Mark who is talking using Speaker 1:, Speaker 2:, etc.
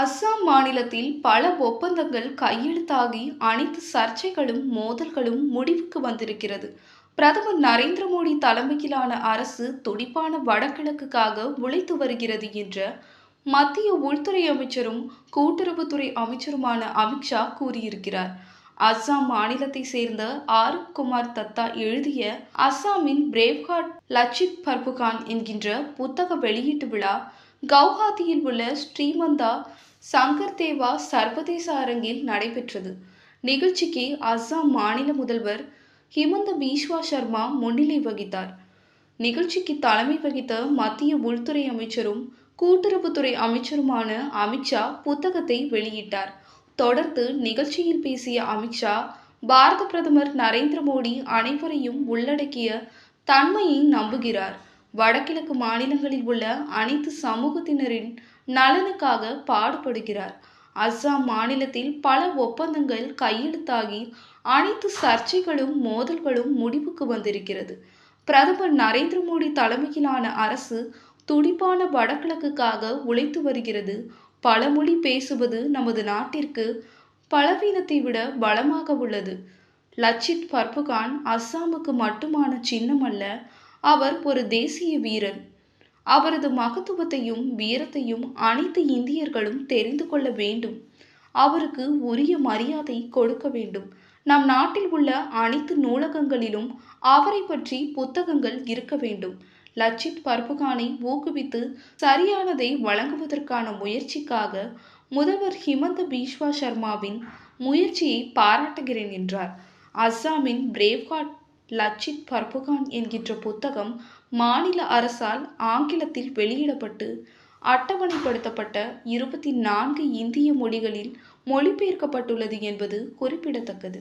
Speaker 1: அஸ்ஸாம் மாநிலத்தில் பல ஒப்பந்தங்கள் கையெழுத்தாகி அனைத்து சர்ச்சைகளும் மோதல்களும் முடிவுக்கு வந்திருக்கிறது. பிரதமர் நரேந்திர மோடி தலைமையிலான அரசு துடிப்பான வடகிழக்குக்காக உழைத்து வருகிறது என்ற மத்திய உள்துறை அமைச்சரும் கூட்டுறவுத்துறை அமைச்சருமான அமித்ஷா கூறியிருக்கிறார். அஸ்ஸாம் மாநிலத்தை சேர்ந்த ஆரூப் குமார் தத்தா எழுதிய அஸ்ஸாமின் பிரேவ்கார்ட் லச்சித் பர்புகான் என்கின்ற புத்தக வெளியீட்டு விழா கவுஹாத்தியில் உள்ள ஸ்ரீமந்தா சங்கர் தேவா சர்வதேச அரங்கில் நடைபெற்றது. நிகழ்ச்சிக்கு அஸ்ஸாம் மாநில முதல்வர் ஹிமந்த பீஸ்வா சர்மா முன்னிலை வகித்தார். நிகழ்ச்சிக்கு தலைமை வகித்த மத்திய உள்துறை அமைச்சரும் கூட்டுறவுத்துறை அமைச்சருமான அமித்ஷா புத்தகத்தை வெளியிட்டார். தொடர்ந்து நிகழ்ச்சியில் பேசிய அமித்ஷா பாரத பிரதமர் நரேந்திர மோடி அனைவரையும் உள்ளடக்கிய தன்மையை நம்புகிறார். வடகிழக்கு மாநிலங்களில் உள்ள அனைத்து சமூகத்தினரின் நலனுக்காக பாடுபடுகிறார். அஸ்ஸாம் மாநிலத்தில் பல ஒப்பந்தங்கள் கையெழுத்தாகி அனைத்து சர்ச்சைகளும் மோதல்களும் முடிவுக்கு வந்திருக்கிறது. பிரதமர் நரேந்திர மோடி தலைமையிலான அரசு துடிப்பான வடகிழக்குக்காக உழைத்து வருகிறது. பலமொழி பேசுவது நமது நாட்டிற்கு பலவீனத்தை விட பலமாக உள்ளது. லச்சித் பர்புகான் அஸ்ஸாமுக்கு மட்டுமான சின்னம் அல்ல அவர் ஒரு தேசிய வீரன் அவரது மகத்துவத்தையும் வீரத்தையும் அனைத்து இந்தியர்களும் தெரிந்து கொள்ள வேண்டும். அவருக்கு உரிய மரியாதை கொடுக்க வேண்டும். நம் நாட்டில் உள்ள அனைத்து நூலகங்களிலும் அவரை பற்றி புத்தகங்கள் இருக்க வேண்டும். லச்சித் பர்புகானை ஊக்குவித்து சரியானதை வழங்குவதற்கான முயற்சிக்காக முதல்வர் ஹிமந்த பீஷ்வா சர்மாவின் முயற்சியை பாராட்டுகிறேன் என்றார். அஸ்ஸாமின் பிரேவ்காட் லச்சித் பர்புகான் என்கின்ற புத்தகம் மாநில அரசால் ஆங்கிலத்தில் வெளியிடப்பட்டு அட்டவணைப்படுத்தப்பட்ட இருபத்தி நான்கு இந்திய மொழிகளில் மொழிபெயர்க்கப்பட்டுள்ளது என்பது குறிப்பிடத்தக்கது.